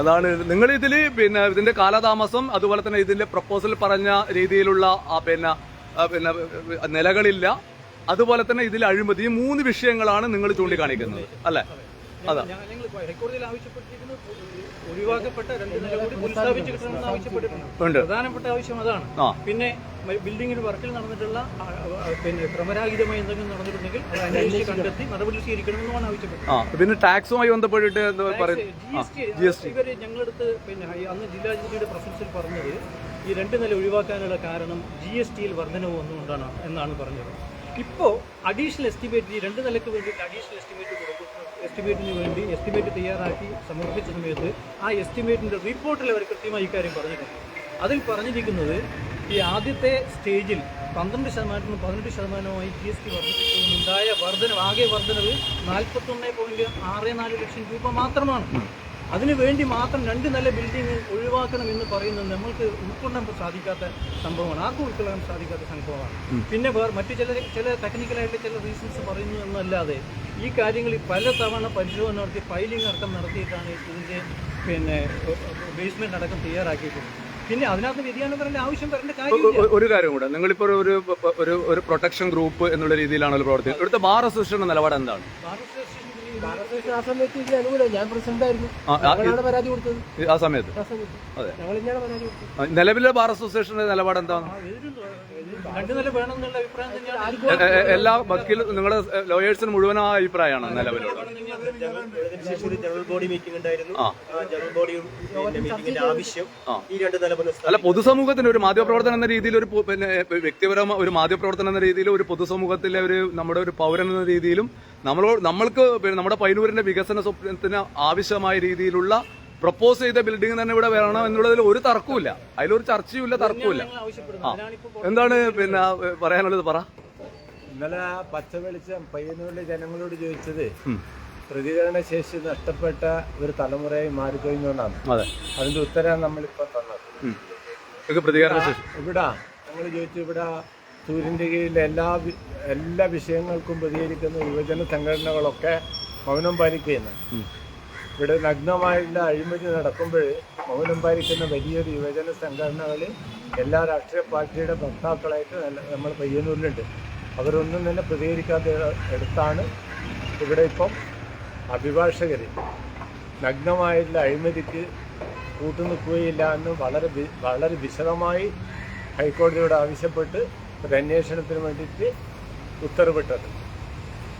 അതാണ് നിങ്ങൾ ഇതിൽ പിന്നെ ഇതിന്റെ കാലതാമസം അതുപോലെ തന്നെ ഇതിന്റെ പ്രപ്പോസൽ പറഞ്ഞ രീതിയിലുള്ള പിന്നെ പിന്നെ നിലകളില്ല. അതുപോലെ തന്നെ ഇതിൽ അഴിമതി മൂന്ന് വിഷയങ്ങളാണ് നിങ്ങൾ ചൂണ്ടിക്കാണിക്കുന്നത്. അല്ലെ? അതാ. ഞങ്ങൾ ഹൈക്കോടതിയിൽ ആവശ്യപ്പെട്ടിരിക്കുന്നത് ഒഴിവാക്കപ്പെട്ട രണ്ട് നില കൂടി പുനഃസ്ഥാപിച്ച് കിട്ടണമെന്ന് ആവശ്യപ്പെട്ടിട്ടുണ്ട്. പ്രധാനപ്പെട്ട ആവശ്യം അതാണ്. പിന്നെ ബിൽഡിംഗിന് വർക്കിൽ നടന്നിട്ടുള്ള പിന്നെ ക്രമരാഹിതമായി എന്തെങ്കിലും നടന്നിട്ടുണ്ടെങ്കിൽ അത് അന്വേഷിച്ച് കണ്ടെത്തി നടപടി സ്വീകരിക്കണമെന്നാണ് ആവശ്യപ്പെട്ടത്. പിന്നെ ടാക്സുമായി ബന്ധപ്പെട്ടിട്ട് എന്താ പറയുന്നത്? ജി എസ് ടി ഇവർ ഞങ്ങളടുത്ത് പിന്നെ അന്ന് ജില്ലാ ജഡ്ജിയുടെ പ്രസൻസിൽ പറഞ്ഞത് ഈ രണ്ട് നില ഒഴിവാക്കാനുള്ള കാരണം ജി എസ് ടിയിൽ വർധനവ് വന്നുകൊണ്ടാണ് എന്നാണ് പറഞ്ഞത്. ഇപ്പോൾ അഡീഷണൽ എസ്റ്റിമേറ്റ് ഈ രണ്ട് നിലയ്ക്ക് വേണ്ടിയിട്ട് അഡീഷണൽ എസ്റ്റിമേറ്റ് എസ്റ്റിമേറ്റിന് വേണ്ടി എസ്റ്റിമേറ്റ് തയ്യാറാക്കി സമർപ്പിച്ച സമയത്ത് ആ എസ്റ്റിമേറ്റിന്റെ റിപ്പോർട്ടിൽ അവർ കൃത്യമായി ഇക്കാര്യം പറഞ്ഞിട്ടുണ്ട്. അതിൽ പറഞ്ഞിരിക്കുന്നത് ഈ ആദ്യത്തെ സ്റ്റേജിൽ പന്ത്രണ്ട് ശതമാനത്തിന് പതിനെട്ട് ശതമാനമായി ജി എസ് ടി വർദ്ധിപ്പിച്ചുകൊണ്ടുണ്ടായ വർധനവ് ആകെ വർധനവ് നാൽപ്പത്തൊന്ന് പോയിന്റ് ആറ് നാല് ലക്ഷം രൂപ മാത്രമാണ്. അതിനു വേണ്ടി മാത്രം രണ്ട് നല്ല ബിൽഡിംഗ് ഒഴിവാക്കണം എന്ന് പറയുന്നത് നമ്മൾക്ക് ഉൾക്കൊള്ളാൻ സാധിക്കാത്ത സംഭവമാണ്. ആർക്കും ഉൾക്കൊള്ളാൻ സാധിക്കാത്ത സംഭവമാണ്. പിന്നെ വേറെ മറ്റു ചില ചില ടെക്നിക്കലായിട്ട് ചില റീസൺസ് പറയുന്നു എന്നല്ലാതെ ഈ കാര്യങ്ങളിൽ പല തവണ പരിശോധന നടത്തി ഫയലിംഗ് അടക്കം നടത്തിയിട്ടാണ് ഇതിന്റെ പിന്നെ ബേസ്മെന്റ് അടക്കം തയ്യാറാക്കിയിട്ടുള്ളത്. പിന്നെ അതിനകത്ത് വ്യതിയാനം വരേണ്ട ആവശ്യം വരേണ്ട ഒരു കാര്യം കൂടെ. നിങ്ങളിപ്പോ ഒരു- ഒരു പ്രൊട്ടക്ഷൻ ഗ്രൂപ്പ് എന്നുള്ള രീതിയിലാണല്ലോ പ്രവർത്തിക്കുന്നത്. ഇവിടുത്തെ ബാർ അസോസിയേഷൻ നിലപാട് എന്താണ്? ബാർ ഭാരതദേശം ആ സമയത്ത്. നിലവിലെ ബാർ അസോസിയേഷന്റെ നിലപാട് എന്താണ് എല്ലാ വക്കീൽ നിങ്ങളുടെ ലോയേഴ്സിന് മുഴുവൻ ആ അഭിപ്രായമാണ് നിലവിലുള്ള ശേഷം ജനറൽ ബോഡി മീറ്റിംഗ് ഉണ്ടായിരുന്നു. ആ. ആ ജനറൽ ബോഡി മീറ്റിംഗിന്റെ ആവശ്യം ഈ രണ്ട് നില അല്ല പൊതുസമൂഹത്തിന് ഒരു മാധ്യമപ്രവർത്തനം എന്ന രീതിയിൽ ഒരു പിന്നെ വ്യക്തിപരമായ ഒരു മാധ്യമപ്രവർത്തനം എന്ന രീതിയിൽ ഒരു പൊതുസമൂഹത്തിലെ ഒരു നമ്മുടെ ഒരു പൗരൻ എന്ന രീതിയിലും നമ്മളോട് നമ്മൾക്ക് നമ്മുടെ പൈനൂരിന്റെ വികസന സ്വപ്നത്തിന് ആവശ്യമായ രീതിയിലുള്ള പ്രപ്പോസ് ചെയ്ത ബിൽഡിംഗ് തന്നെ ഇവിടെ വേണം എന്നുള്ളതിൽ ഒരു തർക്കവുമില്ല. അതിലൊരു ചർച്ചയുമില്ല തർക്കവുമില്ല. തർക്കവും ആവശ്യപ്പെടുന്നത് എന്താണ് പിന്നെ പറയാനുള്ളത് പറ. ഇന്നലെ ആ പച്ച വെളിച്ചം പയ്യന്നൂരിലെ ജനങ്ങളോട് ചോദിച്ചത്. പ്രതികരണ ശേഷി നഷ്ടപ്പെട്ട ഒരു തലമുറയായി മാറിക്കഴിഞ്ഞുകൊണ്ടാണ്. അതെ. അതിന്റെ ഉത്തരം നമ്മളിപ്പോ തന്നത്. പ്രതികരണ ശേഷി. ഇവിടെ ഞങ്ങൾ ചോദിച്ചു ഇവിടെ സൂര്യന്റെ കീഴിൽ എല്ലാ എല്ലാ വിഷയങ്ങൾക്കും പ്രതികരിക്കുന്ന യുവജന സംഘടനകളൊക്കെ മൗനം പാലിക്കുന്നു. ഇവിടെ നഗ്നമായുള്ള അഴിമതി നടക്കുമ്പോൾ മൗനം പാലിക്കുന്ന വലിയൊരു യുവജന സംഘടനകൾ എല്ലാ രാഷ്ട്രീയ പാർട്ടിയുടെ ഭർത്താക്കളായിട്ട് നമ്മൾ പയ്യന്നൂരിലുണ്ട്. അവരൊന്നും തന്നെ പ്രതികരിക്കാത്ത എടുത്താണ് ഇവിടെ ഇപ്പം അഭിഭാഷകർ നഗ്നമായിട്ടുള്ള അഴിമതിക്ക് കൂട്ടുനിൽക്കുകയില്ല എന്ന് വളരെ വളരെ വിശദമായി ഹൈക്കോടതിയോട് ആവശ്യപ്പെട്ട് ഒരു അന്വേഷണത്തിന് വേണ്ടിയിട്ട് ഉത്തരവിട്ടത്.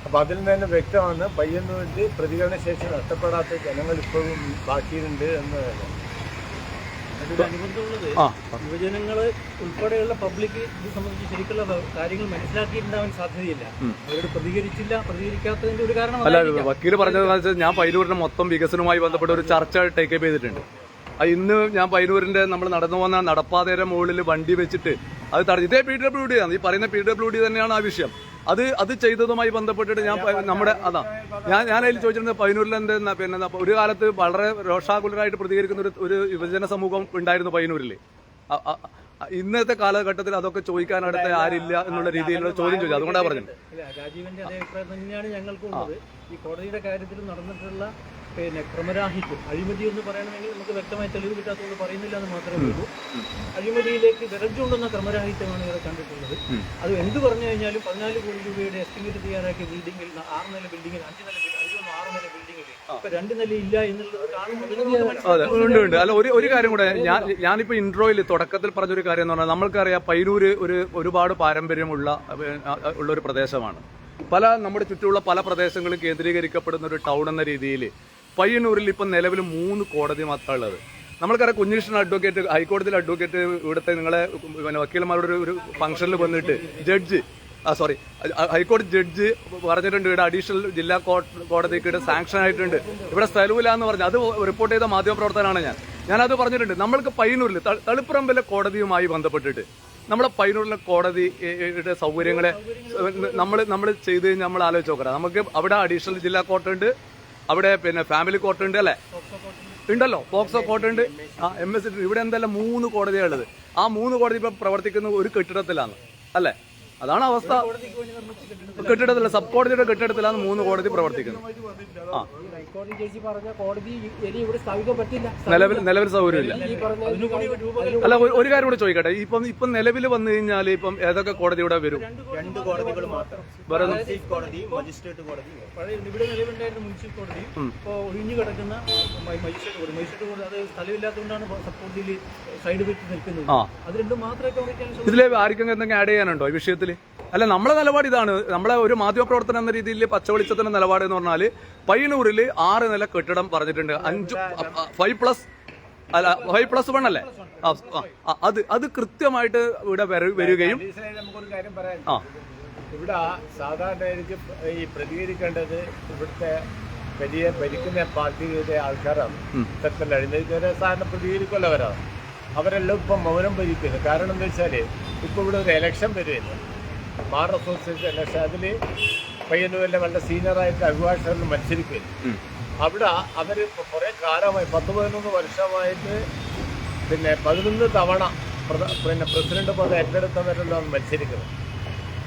അപ്പോൾ അതിൽ നിന്ന് തന്നെ വ്യക്തമാണ് പയ്യന്നൂരിൽ പ്രതികരണശേഷി നഷ്ടപ്പെടാത്ത ജനങ്ങൾ ഇപ്പോഴും ബാക്കിയുണ്ട് എന്ന് തന്നെ അതിനനുബന്ധമുള്ളത് ആ. യുവജനങ്ങൾ ഉൾപ്പെടെയുള്ള പബ്ലിക് ഇത് സംബന്ധിച്ച് ശരിക്കുള്ള കാര്യങ്ങൾ മനസ്സിലാക്കിയിട്ടുണ്ടാവാൻ സാധ്യതയില്ല. അവരോട് പ്രതികരിച്ചില്ല പ്രതികരിക്കാത്തതിന്റെ ഒരു കാരണം അല്ല വക്കീൽ വക്കീൽ പറഞ്ഞത് വെച്ചാൽ ഞാൻ പയ്യന്നൂരിന്റെ മൊത്തം വികസനവുമായി ബന്ധപ്പെട്ട ഒരു ചർച്ച ടേക്കപ്പ് ചെയ്തിട്ടുണ്ട്. ഇന്ന് ഞാൻ പൈനൂരിന്റെ നമ്മൾ നടന്നു പോകുന്ന നടപ്പാതയുടെ മുകളിൽ വണ്ടി വെച്ചിട്ട് അത് തടഞ്ഞു. ഇതേ പി ഡബ്ല്യു ഡി ആണ്. ഈ പറയുന്ന പി ഡബ്ല്യു ഡി തന്നെയാണ് ആ വിഷയം. അത് അത് ചെയ്തതുമായി ബന്ധപ്പെട്ടിട്ട് ഞാൻ നമ്മുടെ അതാ. ഞാൻ ഞാൻ അതിൽ ചോദിച്ചിരുന്നത് പയ്യന്നൂരിൽ എന്താ പിന്നെ ഒരു കാലത്ത് വളരെ രോഷാകുലരായിട്ട് പ്രതികരിക്കുന്ന ഒരു ഒരു യുവജന സമൂഹം ഉണ്ടായിരുന്നു പയ്യന്നൂരിൽ ഇന്നത്തെ കാലഘട്ടത്തിൽ അതൊക്കെ ചോദിക്കാൻ അടുത്ത ആരില്ല എന്നുള്ള രീതിയിലുള്ള ചോദ്യം ചോദിച്ചു. അതുകൊണ്ടാണ് പറഞ്ഞത്. രാജീവിന്റെ അതേ അഭിപ്രായം തന്നെയാണ് ഞങ്ങൾക്കുള്ളത് ഈ കോടതിയുടെ കാര്യത്തിൽ നടന്നിട്ടുള്ള പിന്നെ ക്രമരാഹിത്യം. അഴിമതി എന്ന് പറയണമെങ്കിൽ നമുക്ക് വ്യക്തമായ തെളിവ് കിട്ടാത്തതുകൊണ്ട് പറയുന്നില്ല എന്ന് മാത്രമേ ഉള്ളൂ. അഴിമതിയിലേക്ക് വിരൽ ക്രമരാഹിത്യമാണ് ഇവിടെ കണ്ടിട്ടുള്ളത്. അത് എന്ത് പറഞ്ഞു കഴിഞ്ഞാലും പതിനാല് കോടി രൂപയുടെ എസ്റ്റിമേറ്റ് തയ്യാറാക്കിയ ബിൽഡിംഗിൽ ആറ് നില ബിൽഡിംഗിൽ അഞ്ച് നില ബിൽഡിംഗ് ആറ് നില ബിൽഡിംഗിൽ ഇപ്പൊ രണ്ട് നില ഇല്ല എന്നുള്ളത് ഉണ്ട് അല്ല ഒരു ഒരു കാര്യം കൂടെ. ഞാൻ ഞാനിപ്പോ ഇൻട്രോയിൽ തുടക്കത്തിൽ പറഞ്ഞൊരു കാര്യം എന്ന് പറഞ്ഞാൽ നമ്മൾക്കറിയാം പൈനൂര് ഒരു ഒരുപാട് പാരമ്പര്യമുള്ള ഉള്ള ഒരു പ്രദേശമാണ്. പല നമ്മുടെ ചുറ്റുമുള്ള പല പ്രദേശങ്ങളും കേന്ദ്രീകരിക്കപ്പെടുന്ന ഒരു ടൗൺ എന്ന രീതിയിൽ പയ്യന്നൂരിൽ ഇപ്പം നിലവിൽ മൂന്ന് കോടതി മാത്രമാണ് ഉള്ളത്. നമ്മൾക്കറിയാം കുഞ്ഞികൃഷ്ണൻ അഡ്വക്കേറ്റ് ഹൈക്കോടതിയിലെ അഡ്വക്കേറ്റ് ഇവിടുത്തെ നിങ്ങളെ പിന്നെ വക്കീലന്മാരുടെ ഒരു- ഫംഗ്ഷനിൽ വന്നിട്ട് ജഡ്ജ് ആ സോറി ഹൈക്കോടതി ജഡ്ജ് പറഞ്ഞിട്ടുണ്ട് ഇവിടെ അഡീഷണൽ ജില്ലാ കോടതിക്ക് ഇവിടെ സാങ്ഷൻ ആയിട്ടുണ്ട്. ഇവിടെ സ്ഥലമില്ല എന്ന് പറഞ്ഞു അത് റിപ്പോർട്ട് ചെയ്ത മാധ്യമപ്രവർത്തനാണ് ഞാൻ. ഞാനത് പറഞ്ഞിട്ടുണ്ട്. നമ്മൾക്ക് പയ്യന്നൂരിൽ തളിപ്പുറമ്പിലെ കോടതിയുമായി ബന്ധപ്പെട്ടിട്ട് നമ്മളെ പയ്യന്നൂരിലെ കോടതിയുടെ സൗകര്യങ്ങളെ നമ്മൾ നമ്മൾ ചെയ്ത് കഴിഞ്ഞാൽ നമ്മൾ ആലോചിച്ച് നോക്കണം. നമുക്ക് അവിടെ അഡീഷണൽ ജില്ലാ കോർട്ട് ഉണ്ട്. അവിടെ പിന്നെ ഫാമിലി കോർട്ട് ഉണ്ട് അല്ലേ? ഉണ്ടല്ലോ പോക്സോ കോർട്ട് ഉണ്ട്. ആ എം എസ് ഇവിടെ എന്തെല്ലാം മൂന്ന് കോടതിയാണുള്ളത് ആ മൂന്ന് കോടതി ഇപ്പൊ പ്രവർത്തിക്കുന്ന ഒരു കെട്ടിടത്തിലാണ്. അല്ലേ? അതാണ് അവസ്ഥ. കെട്ടിടത്തില്ല സബ് കോടതിയുടെ കെട്ടിടത്തിലാണ് മൂന്ന് കോടതി പ്രവർത്തിക്കുന്നത്. ആ. നിലവിൽ നിലവിൽ സൗകര്യമില്ല. അല്ല ഒരു- കാര്യം കൂടെ ചോദിക്കട്ടെ. ഇപ്പം ഇപ്പം നിലവിൽ വന്നു കഴിഞ്ഞാൽ ഇപ്പം ഏതൊക്കെ കോടതി ഇവിടെ വരും? രണ്ട് കോടതികൾ മാത്രം. വേറെ മജിസ്ട്രേറ്റ് പഴയ ഇവിടെ നിലവിലുണ്ടായിരുന്ന മുനിസിപ്പൽ കോടതി ഇപ്പോൾ ഒഴിഞ്ഞു കിടക്കുന്ന മ- മജിസ്ട്രേറ്റ് കോടതി. മജിസ്ട്രേറ്റ് കോടതി അത് സ്ഥലമില്ലാത്തതുകൊണ്ടാണ് സബ് കോടതിയിൽ സൈഡ് വെച്ച് നിൽക്കുന്നത്. അത് രണ്ടും മാത്രമേ ഇതിലെ ആർക്കെങ്കിലും എന്തെങ്കിലും ആഡ് ചെയ്യാനുണ്ടോ? ഈ വിഷയത്തിൽ അല്ല നമ്മളെ നിലപാട് ഇതാണ്. നമ്മളെ ഒരു മാധ്യമപ്രവർത്തനം എന്ന രീതിയിൽ പച്ചവെളിച്ചത്തിന്റെ നിലപാട് എന്ന് പറഞ്ഞാൽ പയ്യന്നൂരിൽ ആറ് നില കെട്ടിടം പറഞ്ഞിട്ടുണ്ട്. അഞ്ച് ഫൈവ് പ്ലസ് അല്ല ഫൈവ് പ്ലസ് വൺ അല്ലേ? അത് അത് കൃത്യമായിട്ട് ഇവിടെ വരികയും ആ. ഇവിടെ സാധാരണ ഈ പ്രതികരിക്കേണ്ടത് ഇവിടുത്തെ വലിയ ഭരിക്കുന്ന പാർട്ടിയുടെ ആൾക്കാരാണ്. ഇത്തരത്തിൽ അഴിമതിക്കെതിരെ സാധാരണ പ്രതികരിക്കുമല്ലോ അവരാണ് അവരെല്ലാം ഇപ്പം മൗനം ഭരിക്കുന്നു. കാരണം എന്താ വെച്ചാൽ ഇപ്പോൾ ഇവിടെ ഒരു എലക്ഷൻ വരുമല്ലോ ബാർ അസോസിയേഷൻ ഇലക്ഷൻ അതിൽ പയ്യന്നൂരിലെ വളരെ സീനിയറായിട്ട് അഭിഭാഷകരിൽ മത്സരിക്കുന്നു അവിടെ അവർ കുറേ കാലമായി പത്ത് പതിനൊന്ന് വർഷമായിട്ട് പിന്നെ പതിനൊന്ന് തവണ പിന്നെ പ്രസിഡന്റ് പദം ഏറ്റെടുത്തവരെല്ലാം മത്സരിക്കുന്നത്.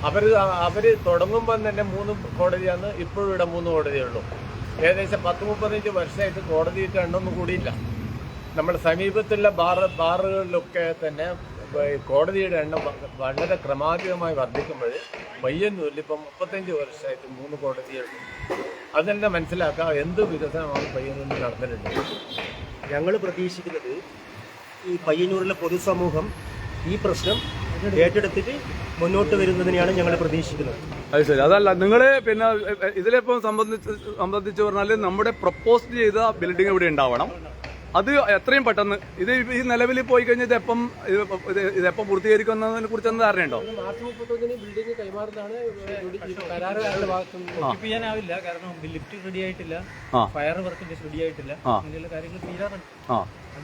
അവർ അവർ തുടങ്ങുമ്പോൾ തന്നെ മൂന്ന് കോടതിയാണ് ഇപ്പോഴും ഇവിടെ മൂന്ന് കോടതിയുള്ളൂ ഏകദേശം പത്ത് മുപ്പത്തഞ്ച് വർഷമായിട്ട് കോടതിയിട്ട് എണ്ണൊന്നും കൂടിയില്ല. നമ്മുടെ സമീപത്തുള്ള ബാർ ബാറുകളിലൊക്കെ തന്നെ കോടതിയുടെ എണ്ണം വളരെ ക്രമാതീതമായി വർദ്ധിക്കുമ്പോൾ പയ്യന്നൂരിൽ ഇപ്പം മുപ്പത്തഞ്ച് വർഷമായിട്ട് മൂന്ന് കോടതികൾ അതെന്നെ തന്നെ മനസ്സിലാക്കാം എന്ത് വികസനമാണ് പയ്യന്നൂരിൽ നടന്നിട്ടുണ്ട്? ഞങ്ങൾ പ്രതീക്ഷിക്കുന്നത് ഈ പയ്യന്നൂരിലെ പൊതുസമൂഹം ഈ പ്രശ്നം ഏറ്റെടുത്തിട്ട് മുന്നോട്ട് വരുന്നതിനെയാണ് ഞങ്ങൾ പ്രതീക്ഷിക്കുന്നത്. അത് ശരി. അതല്ല നിങ്ങൾ പിന്നെ ഇതിലിപ്പം സംബന്ധിച്ച് സംബന്ധിച്ച് പറഞ്ഞാൽ നമ്മുടെ പ്രപ്പോസ് ചെയ്ത ബിൽഡിംഗ് ഇവിടെ ഉണ്ടാവണം. അത് എത്രയും പെട്ടെന്ന്. ഇത് ഈ നിലവിൽ പോയി കഴിഞ്ഞാൽ ഇത് എപ്പം ഇത് ഇത് ഇതെപ്പം പൂർത്തീകരിക്കുന്നതിനെ കുറിച്ച് എന്താ ധാരണയുണ്ടോ മാർച്ച് മുപ്പത്തൊന്നിന് ബിൽഡിംഗ് കൈമാറുന്നതാണ് കരാറുകാരുടെ കാരണം ലിഫ്റ്റ് റെഡി ആയിട്ടില്ല ഫയർ വർക്കിന്റെ റെഡി ആയിട്ടില്ല അങ്ങനെയുള്ള കാര്യങ്ങൾ തീരാറുണ്ട്. ആ.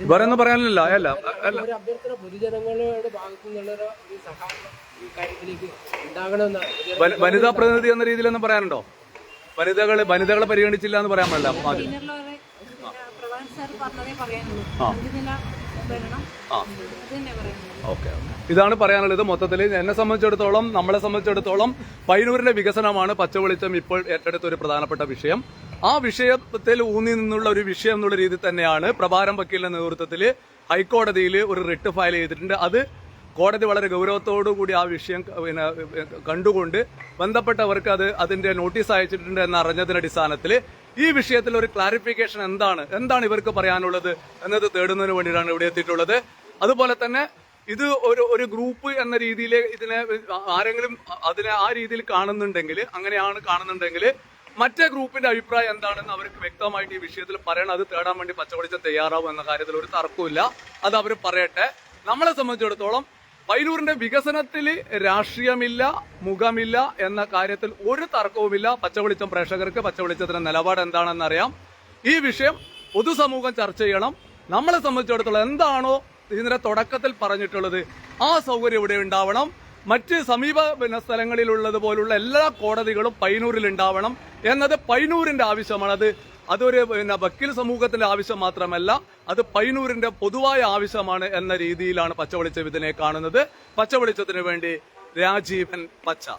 വേറെ ഒന്നും പറയാനില്ല അല്ല അല്ല. ഒരു അഭ്യർത്ഥന പൊതുജനങ്ങളുടെ ഭാഗത്തു നിന്നുള്ള ഒരു സഹകരണം ഈ കാര്യത്തിലേക്ക് ഉണ്ടാകണമെന്നാണ്. വനിതാ പ്രതിനിധി എന്ന രീതിയിലൊന്നും പറയാനുണ്ടോ? വനിതകളെ വനിതകളെ പരിഗണിച്ചില്ല എന്ന് പറയാൻ പാടില്ല ഇതാണ് പറയാനുള്ളത് മൊത്തത്തിൽ എന്നെ സംബന്ധിച്ചിടത്തോളം നമ്മളെ സംബന്ധിച്ചിടത്തോളം പയ്യന്നൂരിന്റെ വികസനമാണ് പച്ചവെളിച്ചം ഇപ്പോൾ ഏറ്റെടുത്ത ഒരു പ്രധാനപ്പെട്ട വിഷയം. ആ വിഷയത്തിൽ ഊന്നി നിന്നുള്ള ഒരു വിഷയം എന്നുള്ള രീതിയിൽ തന്നെയാണ് പ്രഭാരം വക്കീലിന്റെ നേതൃത്വത്തിൽ ഹൈക്കോടതിയിൽ ഒരു റിട്ട് ഫയൽ ചെയ്തിട്ടുണ്ട്. അത് കോടതി വളരെ കൂടി ആ വിഷയം പിന്നെ കണ്ടുകൊണ്ട് ബന്ധപ്പെട്ടവർക്ക് അത് അതിന്റെ നോട്ടീസ് അയച്ചിട്ടുണ്ട് എന്ന് അറിഞ്ഞതിന്റെ അടിസ്ഥാനത്തിൽ ഈ വിഷയത്തിൽ ഒരു ക്ലാരിഫിക്കേഷൻ എന്താണ്? എന്താണ് ഇവർക്ക് പറയാനുള്ളത് എന്നത് തേടുന്നതിന് വേണ്ടിയിട്ടാണ് ഇവിടെ എത്തിയിട്ടുള്ളത്. അതുപോലെ തന്നെ ഇത് ഒരു ഒരു ഗ്രൂപ്പ് എന്ന രീതിയിൽ ഇതിനെ ആരെങ്കിലും അതിനെ ആ രീതിയിൽ കാണുന്നുണ്ടെങ്കിൽ അങ്ങനെയാണ് കാണുന്നുണ്ടെങ്കിൽ മറ്റേ ഗ്രൂപ്പിന്റെ അഭിപ്രായം എന്താണെന്ന് അവർക്ക് വ്യക്തമായിട്ട് ഈ വിഷയത്തിൽ പറയണം. അത് തേടാൻ വേണ്ടി പച്ചവെളിച്ചം തയ്യാറാവും എന്ന കാര്യത്തിൽ ഒരു തർക്കമില്ല അത് അവർ പറയട്ടെ. നമ്മളെ സംബന്ധിച്ചിടത്തോളം പൈലൂരിന്റെ വികസനത്തിൽ രാഷ്ട്രീയമില്ല മുഖമില്ല എന്ന കാര്യത്തിൽ ഒരു തർക്കവുമില്ല. പച്ചവെളിച്ചം പ്രേക്ഷകർക്ക് പച്ചവെളിച്ചത്തിന്റെ നിലപാട് എന്താണെന്ന് അറിയാം ഈ വിഷയം പൊതുസമൂഹം ചർച്ച ചെയ്യണം. നമ്മളെ സംബന്ധിച്ചിടത്തോളം എന്താണോ ഇതിന്റെ തുടക്കത്തിൽ പറഞ്ഞിട്ടുള്ളത് ആ സൗകര്യം ഇവിടെ ഉണ്ടാവണം. മറ്റ് സമീപ സ്ഥലങ്ങളിലുള്ളത് പോലുള്ള എല്ലാ കോടതികളും പൈനൂരിൽ ഉണ്ടാവണം. എന്നത് പൈനൂരിന്റെ ആവശ്യമാണ് അത് അതൊരു പിന്നെ വക്കീൽ സമൂഹത്തിന്റെ ആവശ്യം മാത്രമല്ല അത് പൈനൂരിന്റെ പൊതുവായ ആവശ്യമാണ് എന്ന രീതിയിലാണ് പച്ചവെളിച്ചം ഇതിനെ കാണുന്നത്. പച്ചവെളിച്ചത്തിന് വേണ്ടി രാജീവൻ പച്ച.